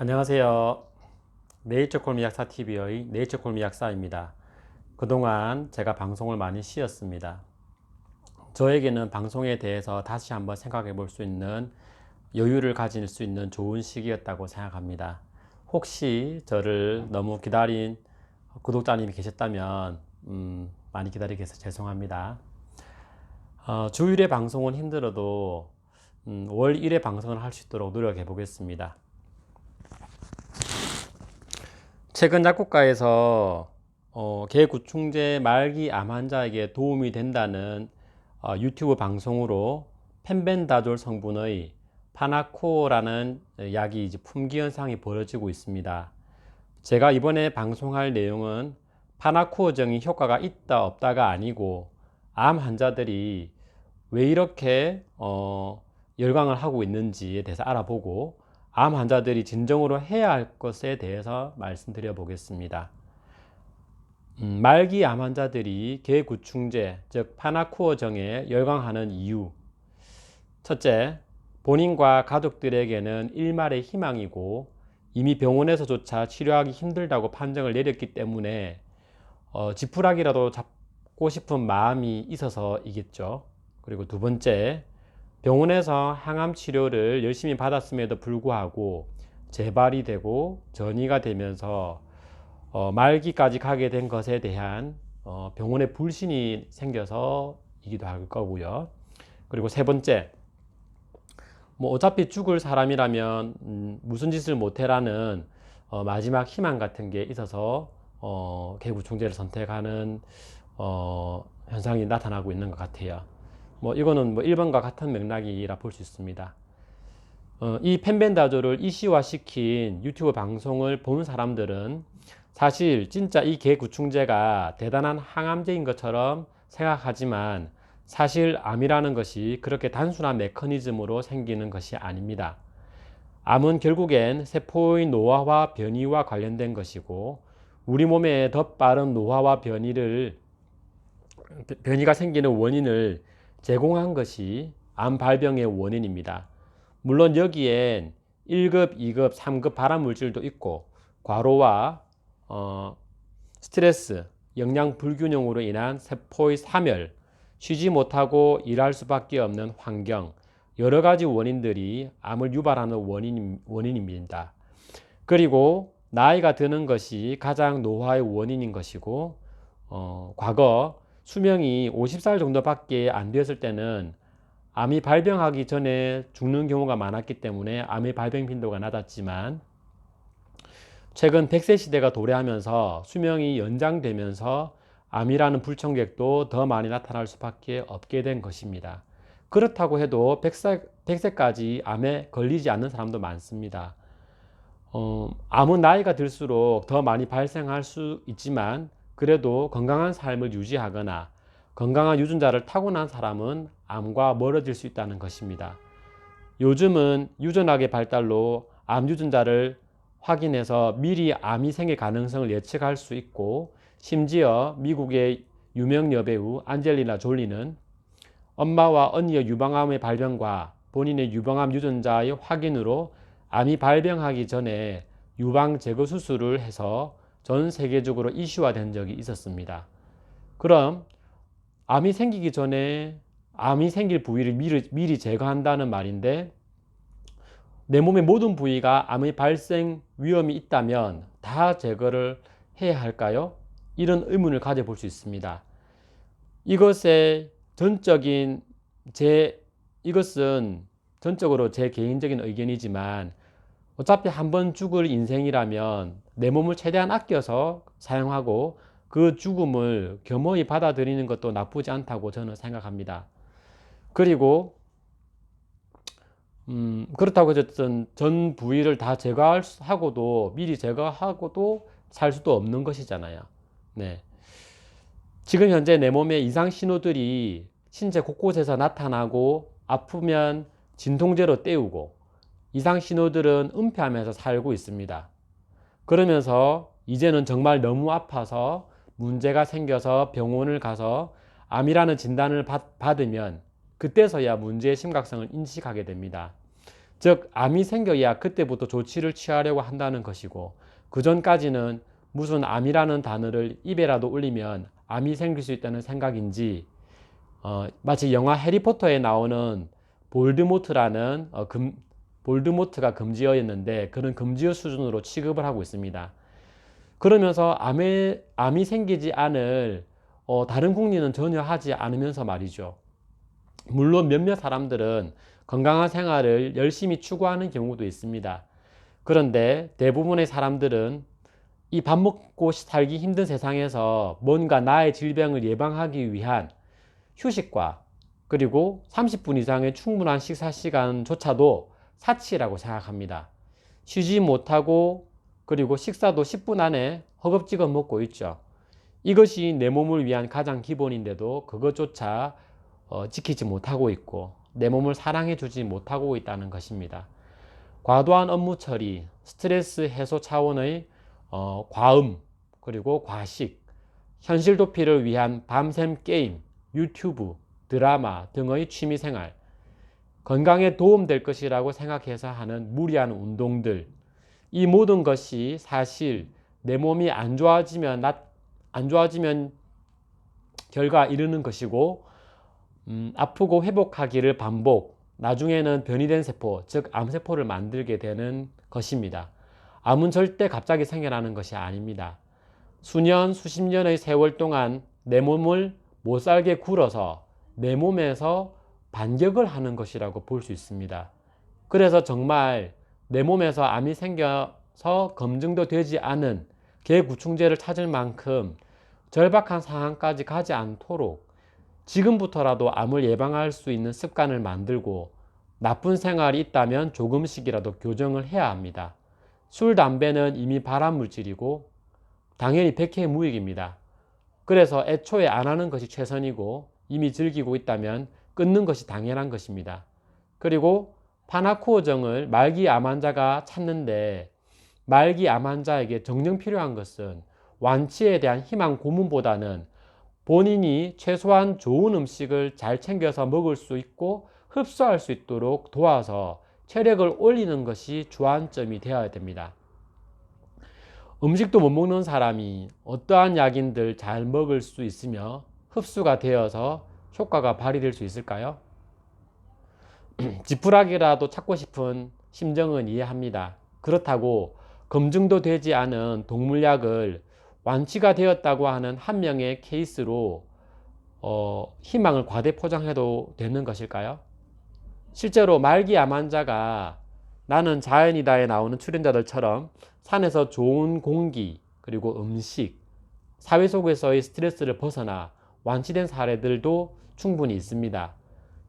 안녕하세요. 네이처 콜미 약사 TV의 네이처 콜미 약사입니다. 그동안 제가 방송을 많이 쉬었습니다. 저에게는 방송에 대해서 다시 한번 생각해 볼 수 있는 여유를 가질 수 있는 좋은 시기였다고 생각합니다. 혹시 저를 너무 기다린 구독자님이 계셨다면 음, 많이 기다리게 해서 죄송합니다. 어, 주 1회 방송은 힘들어도 음, 월 1회 방송을 할 수 있도록 노력해 보겠습니다. 최근 약국가에서 어, 개구충제 말기 암 환자에게 도움이 된다는 어, 유튜브 방송으로 펜벤다졸 성분의 파나코라는 약이 이제 품귀 현상이 벌어지고 있습니다. 제가 이번에 방송할 내용은 파나코어정이 효과가 있다 없다가 아니고 암 환자들이 왜 이렇게 어, 열광을 하고 있는지에 대해서 알아보고 암 환자들이 진정으로 해야 할 것에 대해서 말씀드려 보겠습니다. 음, 말기 암 환자들이 개구충제, 즉 파나코어정에 열광하는 이유. 첫째, 본인과 가족들에게는 일말의 희망이고 이미 병원에서조차 치료하기 힘들다고 판정을 내렸기 때문에 어, 지푸라기라도 잡고 싶은 마음이 있어서이겠죠. 그리고 두 번째, 병원에서 항암 치료를 열심히 받았음에도 불구하고 재발이 되고 전이가 되면서 어, 말기까지 가게 된 것에 대한 어, 병원의 불신이 생겨서이기도 할 거고요. 그리고 세 번째, 뭐 어차피 죽을 사람이라면 음, 무슨 짓을 못해라는 어, 마지막 희망 같은 게 있어서 어, 개구충제를 선택하는 어, 현상이 나타나고 있는 것 같아요. 뭐 이거는 뭐 1번과 같은 맥락이라 볼 수 있습니다. 어, 이 펜벤다조를 이시화시킨 유튜브 방송을 본 사람들은 사실 진짜 이 개구충제가 대단한 항암제인 것처럼 생각하지만 사실 암이라는 것이 그렇게 단순한 메커니즘으로 생기는 것이 아닙니다. 암은 결국엔 세포의 노화와 변이와 관련된 것이고 우리 몸에 더 빠른 노화와 변이를 변이가 생기는 원인을 제공한 것이 암 발병의 원인입니다. 물론 여기엔 1급, 2급, 3급 발암 물질도 있고 과로와 어, 스트레스, 영양 불균형으로 인한 세포의 사멸, 쉬지 못하고 일할 수밖에 없는 환경, 여러 가지 원인들이 암을 유발하는 원인, 원인입니다. 그리고 나이가 드는 것이 가장 노화의 원인인 것이고, 어, 과거 수명이 50살 정도밖에 안 되었을 때는 암이 발병하기 전에 죽는 경우가 많았기 때문에 암의 발병 빈도가 낮았지만 최근 100세 시대가 도래하면서 수명이 연장되면서 암이라는 불청객도 더 많이 나타날 수밖에 없게 된 것입니다. 그렇다고 해도 100세, 100세까지 암에 걸리지 않는 사람도 많습니다. 어, 암은 나이가 들수록 더 많이 발생할 수 있지만 그래도 건강한 삶을 유지하거나 건강한 유전자를 타고난 사람은 암과 멀어질 수 있다는 것입니다. 요즘은 유전학의 발달로 암 유전자를 확인해서 미리 암이 생길 가능성을 예측할 수 있고 심지어 미국의 유명 여배우 안젤리나 졸리는 엄마와 언니의 유방암의 발병과 본인의 유방암 유전자의 확인으로 암이 발병하기 전에 유방 제거 수술을 해서 전 세계적으로 이슈화된 적이 있었습니다. 그럼 암이 생기기 전에 암이 생길 부위를 미리, 미리 제거한다는 말인데 내 몸의 모든 부위가 암의 발생 위험이 있다면 다 제거를 해야 할까요? 이런 의문을 가져볼 수 있습니다. 이것의 전적인 제 이것은 전적으로 제 개인적인 의견이지만 어차피 한 번 죽을 인생이라면 내 몸을 최대한 아껴서 사용하고 그 죽음을 겸허히 받아들이는 것도 나쁘지 않다고 저는 생각합니다. 그리고 음, 그렇다고 어쨌든 전 부위를 다 제거하고도 미리 제거하고도 살 수도 없는 것이잖아요. 네. 지금 현재 내 몸에 이상 신호들이 신체 곳곳에서 나타나고 아프면 진통제로 때우고 이상 신호들은 은폐하면서 살고 있습니다. 그러면서 이제는 정말 너무 아파서 문제가 생겨서 병원을 가서 암이라는 진단을 받, 으면 그때서야 문제의 심각성을 인식하게 됩니다. 즉 암이 생겨야 그때부터 조치를 취하려고 한다는 것이고 그 전까지는 무슨 암이라는 단어를 입에라도 올리면 암이 생길 수 있다는 생각인지 어, 마치 영화 해리포터에 나오는 볼드모트라는 어, 금, 볼드모트가 금지어였는데 그런 금지어 수준으로 취급을 하고 있습니다. 그러면서 암에, 암이 생기지 않을 어, 다른 국리는 전혀 하지 않으면서 말이죠. 물론 몇몇 사람들은 건강한 생활을 열심히 추구하는 경우도 있습니다. 그런데 대부분의 사람들은 이 밥 먹고 살기 힘든 세상에서 뭔가 나의 질병을 예방하기 위한 휴식과 그리고 30분 이상의 충분한 식사 시간조차도 사치라고 생각합니다. 쉬지 못하고 그리고 식사도 10분 안에 허겁지겁 먹고 있죠. 이것이 내 몸을 위한 가장 기본인데도 그것조차 어, 지키지 못하고 있고 내 몸을 사랑해 주지 못하고 있다는 것입니다. 과도한 업무 처리, 스트레스 해소 차원의 어, 과음, 그리고 과식, 현실 도피를 위한 밤샘 게임, 유튜브, 드라마 등의 취미 생활, 건강에 도움될 것이라고 생각해서 하는 무리한 운동들, 이 모든 것이 사실 내 몸이 안 좋아지면 안 좋아지면 결과 이르는 것이고 음, 아프고 회복하기를 반복 나중에는 변이된 세포 즉 암세포를 만들게 되는 것입니다. 암은 절대 갑자기 생겨나는 것이 아닙니다. 수년 수십 년의 세월 동안 내 몸을 못 살게 굴어서 내 몸에서 반격을 하는 것이라고 볼 수 있습니다. 그래서 정말 내 몸에서 암이 생겨서 검증도 되지 않은 개구충제를 찾을 만큼 절박한 상황까지 가지 않도록 지금부터라도 암을 예방할 수 있는 습관을 만들고 나쁜 생활이 있다면 조금씩이라도 교정을 해야 합니다. 술, 담배는 이미 발암물질이고 당연히 백해 무익입니다. 그래서 애초에 안 하는 것이 최선이고 이미 즐기고 있다면 끊는 것이 당연한 것입니다. 그리고 파나코어정을 말기 암 환자가 찾는데 말기 암 환자에게 정령 필요한 것은 완치에 대한 희망 고문보다는 본인이 최소한 좋은 음식을 잘 챙겨서 먹을 수 있고 흡수할 수 있도록 도와서 체력을 올리는 것이 주안점이 되어야 됩니다. 음식도 못 먹는 사람이 어떠한 약인들 잘 먹을 수 있으며 흡수가 되어서 효과가 발휘될 수 있을까요? 지푸라기라도 찾고 싶은 심정은 이해합니다. 그렇다고 검증도 되지 않은 동물약을 완치가 되었다고 하는 한 명의 케이스로 어, 희망을 과대 포장해도 되는 것일까요? 실제로 말기 암 환자가 나는 자연이다에 나오는 출연자들처럼 산에서 좋은 공기 그리고 음식 사회 속에서의 스트레스를 벗어나 완치된 사례들도 충분히 있습니다.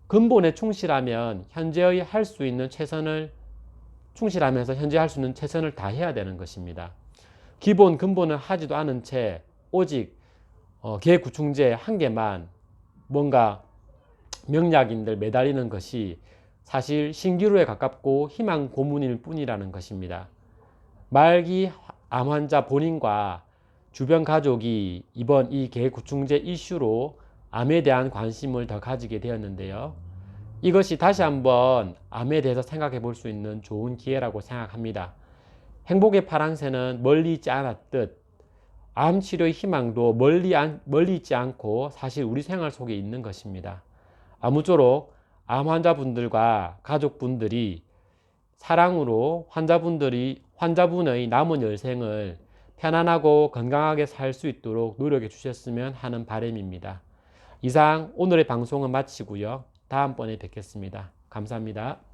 근본에 충실하면 현재의 할 수 있는 최선을 충실하면서 현재 할 수 있는 최선을 다해야 되는 것입니다. 기본 근본을 하지도 않은 채 오직 어, 개구충제 한 개만 뭔가 명약인들 매달리는 것이 사실 신기루에 가깝고 희망 고문일 뿐이라는 것입니다. 말기 암 환자 본인과 주변 가족이 이번 이 개구충제 이슈로 암에 대한 관심을 더 가지게 되었는데요. 이것이 다시 한번 암에 대해서 생각해 볼 수 있는 좋은 기회라고 생각합니다. 행복의 파랑새는 멀리 있지 않았듯 암 치료의 희망도 멀리, 안, 멀리 있지 않고 사실 우리 생활 속에 있는 것입니다. 아무쪼록 암 환자분들과 가족분들이 사랑으로 환자분들이 환자분의 남은 열생을 편안하고 건강하게 살 수 있도록 노력해 주셨으면 하는 바람입니다. 이상 오늘의 방송은 마치고요. 다음번에 뵙겠습니다. 감사합니다.